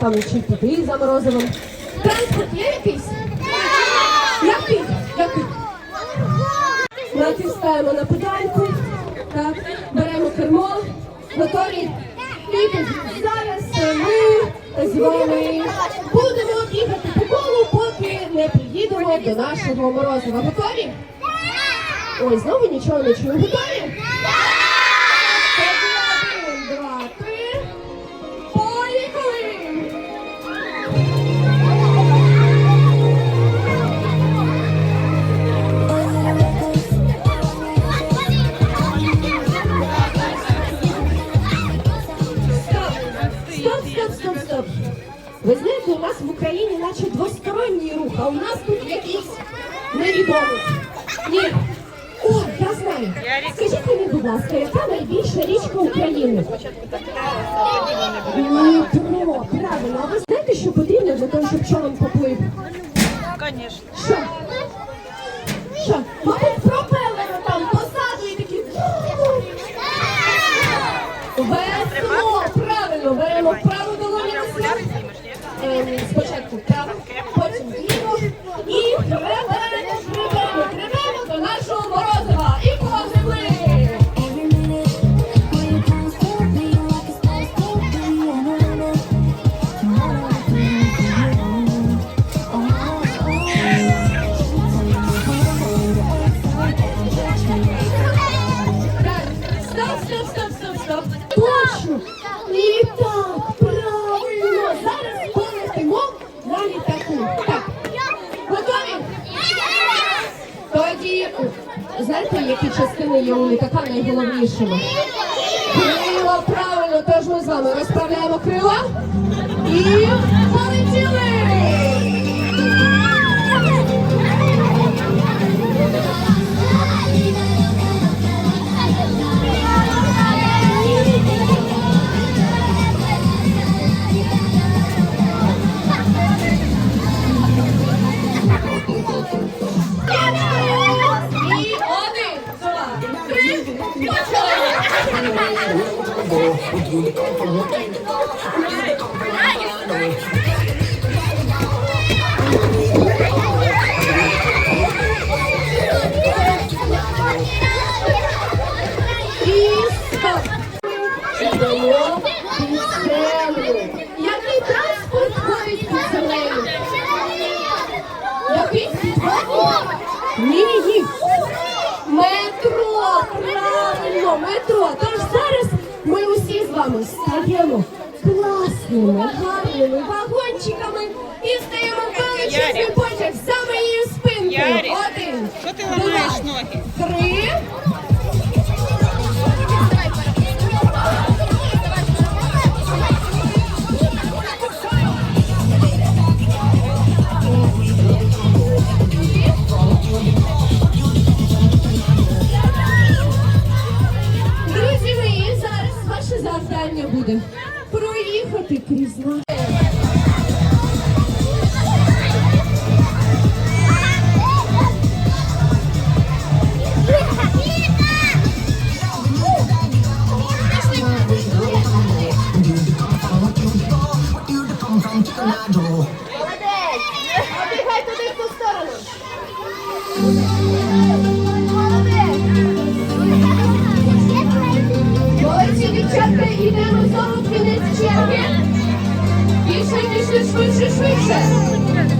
напевно, чи туди за морозивом. Транспорт є якийсь? Який? Який? Натискаємо на педальку, так, беремо кермо, готові. І зараз ми з вами будемо бігати по колу, поки не приїдемо до нашого морозива. Готові? Ой, знову нічого не чую. Готові? В Україні наче двосторонній рух, а у нас тут якийсь невідомий. Ні. О, я знаю. Скажіть мені, будь ласка, яка найбільша річка України? Дніпро, правильно. А ви знаєте, що потрібно для того, щоб човен поплив? Конечно. Що? Що? Мабуть, пропелери там позаду і такі. Весело, правильно, беремо z początku. Є у найголовнішими? Крила, правильно, теж ми з вами розправляємо крила і полетіли! Вами стаємо класними, гарними вагончиками і стаємо величезний потяг за моєю спинкою. Один, два, швидше, швидше. Швидше,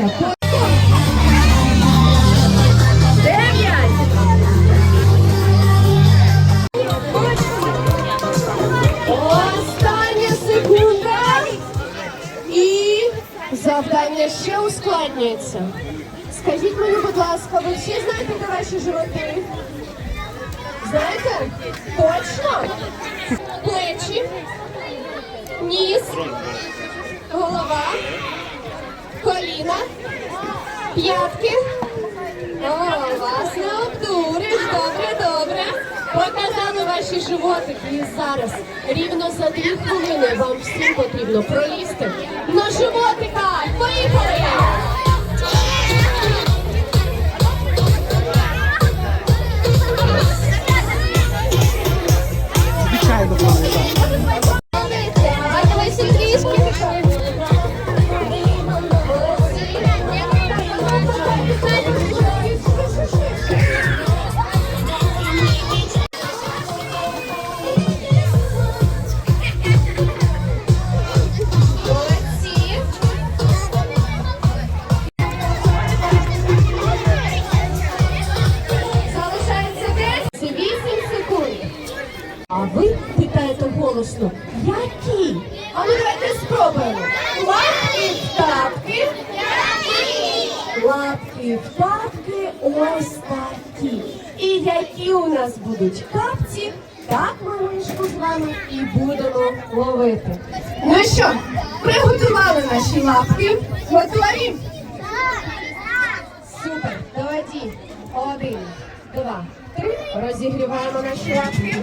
Дев'ять. Остання секунда. І завдання ще ускладнюється. Скажіть мені, будь ласка, ви всі знаєте, де ваші животи? Знаєте? Точно? Плечі, ніс, голова, коліна, п'ятки. О, вас не обдуриш. Добре, добре. Показали ваші животики. І зараз рівно за дві хвилини вам всім потрібно пролізти на животика. Поїхали! Лапки в тапки ось такі. І які у нас будуть капці, так ми мишку з вами і будемо ловити. Ну що, приготували наші лапки. Готові? Супер, давайте. Один, два, три. Розігріваємо наші лапки.